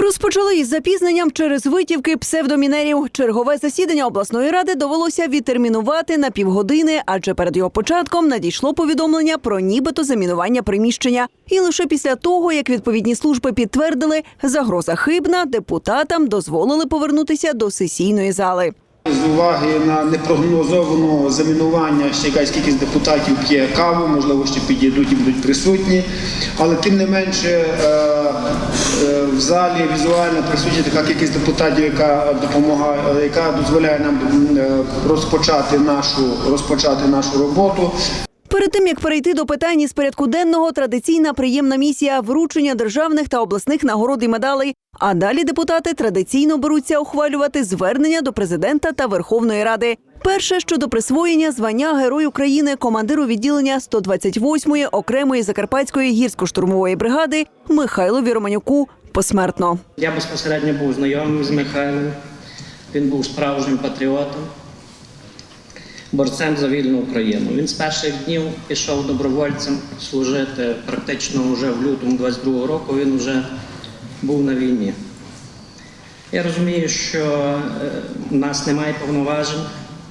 Розпочали із запізненням через витівки псевдомінерів. Чергове засідання обласної ради довелося відтермінувати на півгодини, адже перед його початком надійшло повідомлення про нібито замінування приміщення. І лише після того, як відповідні служби підтвердили, загроза хибна, депутатам дозволили повернутися до сесійної зали. З уваги на непрогнозоване замінування, ще якась кількість депутатів п'є каву, можливо, ще підійдуть і будуть присутні. Але тим не менше е, залі візуально присутня така кількість депутатів, яка допомагає, яка дозволяє нам е, розпочати нашу, розпочати нашу роботу. Перед тим як перейти до питань із порядку денного, традиційна приємна місія вручення державних та обласних нагород і медалей. А далі депутати традиційно беруться ухвалювати звернення до президента та Верховної Ради. Перше щодо присвоєння звання Герой України командиру відділення 128-ї окремої закарпатської гірсько-штурмової бригади Михайлові Романюку посмертно. Я безпосередньо був знайомий з Михайлом. Він був справжнім патріотом, борцем за вільну Україну. Він з перших днів пішов добровольцем служити практично вже в лютому 22-го року. Він вже був на війні. Я розумію, що е, в нас немає повноважень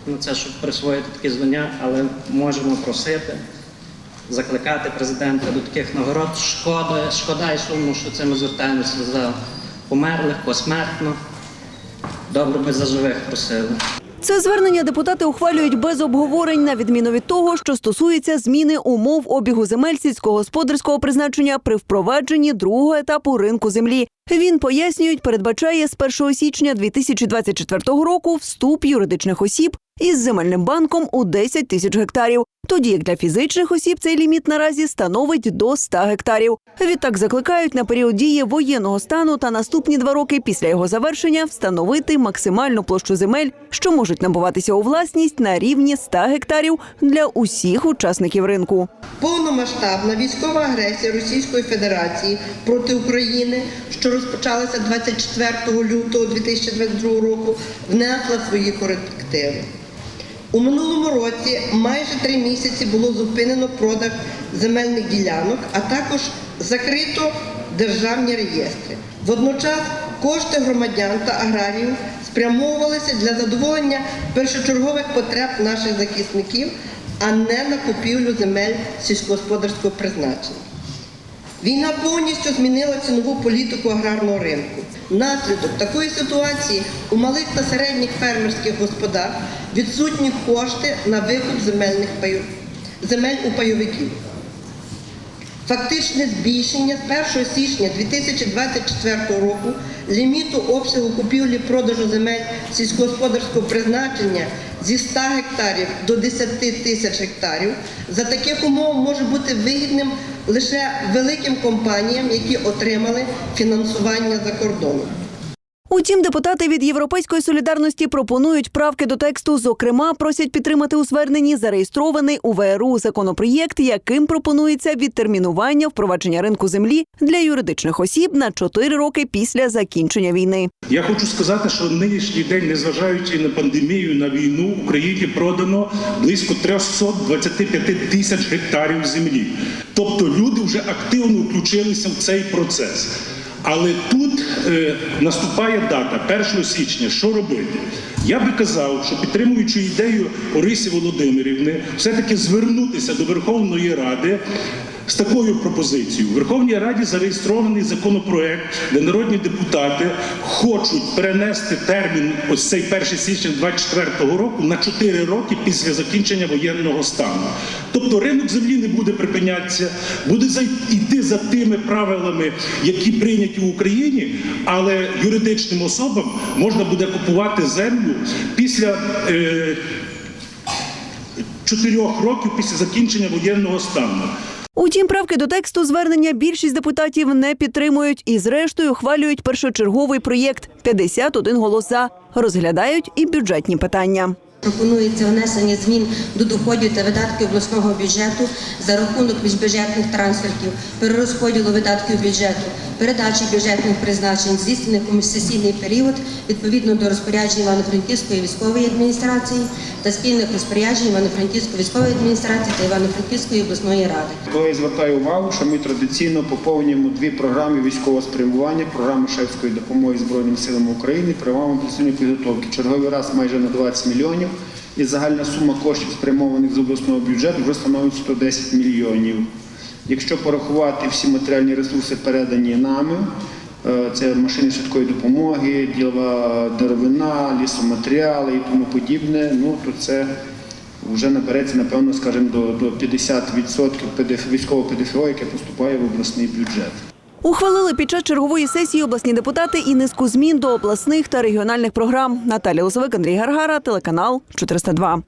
на це, щоб присвоїти такі звання, але можемо просити, закликати президента до таких нагород. Шкода, шкода і сумно, що це ми звертаємося за померлих посмертно. Добре би за живих просили. Це звернення депутати ухвалюють без обговорень, на відміну від того, що стосується зміни умов обігу земель сільськогосподарського призначення при впровадженні другого етапу ринку землі. Він пояснюють, передбачає з 1 січня 2024 року вступ юридичних осіб із земельним банком у 10 тисяч гектарів. Тоді як для фізичних осіб цей ліміт наразі становить до 100 гектарів. Відтак закликають на період дії воєнного стану та наступні два роки після його завершення встановити максимальну площу земель, що можуть набуватися у власність на рівні 100 гектарів для усіх учасників ринку. Повномасштабна військова агресія Російської Федерації проти України, що розпочалася 24 лютого 2022 року, внесла свої корективи. У минулому році майже три місяці було зупинено продаж земельних ділянок, а також закрито державні реєстри. Водночас кошти громадян та аграріїв спрямовувалися для задоволення першочергових потреб наших захисників, а не на купівлю земель сільськогосподарського призначення. Війна повністю змінила цінову політику аграрного ринку. Наслідок такої ситуації у малих та середніх фермерських господарств відсутні кошти на викуп земельних паю... земель у пайовиків. Фактичне збільшення з 1 січня 2024 року ліміту обсягу купівлі-продажу земель сільськогосподарського призначення зі 100 гектарів до 10 тисяч гектарів за таких умов може бути вигідним лише великим компаніям, які отримали фінансування за кордоном. Утім, депутати від Європейської солідарності пропонують правки до тексту. Зокрема, просять підтримати у зверненні зареєстрований у ВРУ законопроєкт, яким пропонується відтермінування впровадження ринку землі для юридичних осіб на 4 роки після закінчення війни. Я хочу сказати, що нинішній день, незважаючи на пандемію, на війну, Україні продано близько 325 тисяч гектарів землі. Тобто люди вже активно включилися в цей процес. Але тут е, наступає дата 1 січня. Що робити? Я би казав, що підтримуючи ідею Орисі Володимирівни, все-таки звернутися до Верховної Ради з такою пропозицією. У Верховній Раді зареєстрований законопроект, де народні депутати хочуть перенести термін ось цей 1 січня 2024 року на 4 роки після закінчення воєнного стану. Тобто ринок землі не буде припинятися, буде йти за тими правилами, які прийняті в Україні, але юридичним особам можна буде купувати землю після. Е, Чотирьох років після закінчення воєнного стану. Утім, правки до тексту звернення більшість депутатів не підтримують і, зрештою, ухвалюють першочерговий проєкт 51 голос за. Розглядають і бюджетні питання. Пропонується внесення змін до доходів та видатків обласного бюджету за рахунок міжбюджетних трансфертів, перерозподілу видатків бюджету передачі бюджетних призначень здійснених у міжсесійний період відповідно до розпоряджень Івано-Франківської військової адміністрації та спільних розпоряджень Івано-Франківської військової адміністрації та Івано-Франківської обласної ради. То я звертаю увагу, що ми традиційно поповнюємо дві програми військового спрямування, програму шефської допомоги Збройним силам України, програму мобілізаційної підготовки. Черговий раз майже на 20 мільйонів. І загальна сума коштів, спрямованих з обласного бюджету, вже становить 110 мільйонів. Якщо порахувати всі матеріальні ресурси, передані нами, е, це машини швидкої допомоги, діла деревина, лісоматеріали і тому подібне, ну то це вже набереться, напевно, скажімо, до, до 50% ПДФ, військового ПДФО, яке поступає в обласний бюджет. Ухвалили під час чергової сесії обласні депутати і низку змін до обласних та регіональних програм. Наталія Лозовик, Андрій Гаргара, телеканал 402.